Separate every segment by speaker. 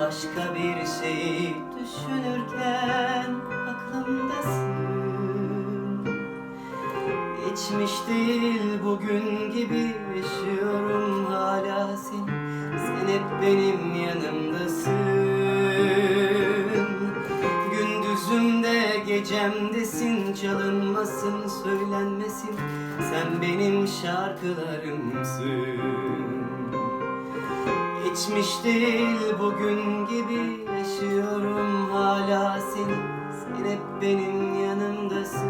Speaker 1: Bambaşka bir şeyi düşünürken aklımdasın. Geçmiş değil bugün gibi yaşıyorum hala seni Sen hep benim yanımdasın. Gündüzümde gecemdesin çalınmasın söylenmesin. Sen benim şarkılarımsın Geçmiş değil bugün gibi yaşıyorum hala seni. Sen hep benim yanımdasın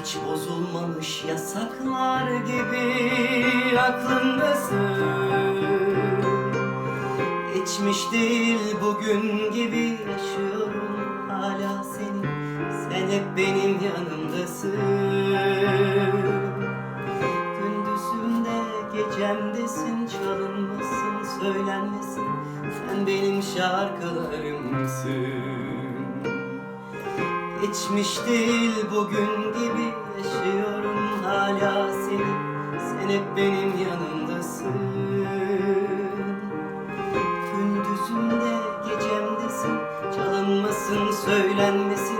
Speaker 1: hiç bozulmamış yasaklar gibi aklımdasın. Geçmiş değil bugün gibi yaşıyorum. Hala seni Sen hep benim yanımdasın. Gündüzümde gecemdesin çalınmasın söylenmesin. Sen benim şarkılarımsın Geçmiş değil bugün gibi yaşıyorum hala seni. Sen hep benim yanımdasın. Gündüzümde gecemdesin. Çalınmasın söylenmesin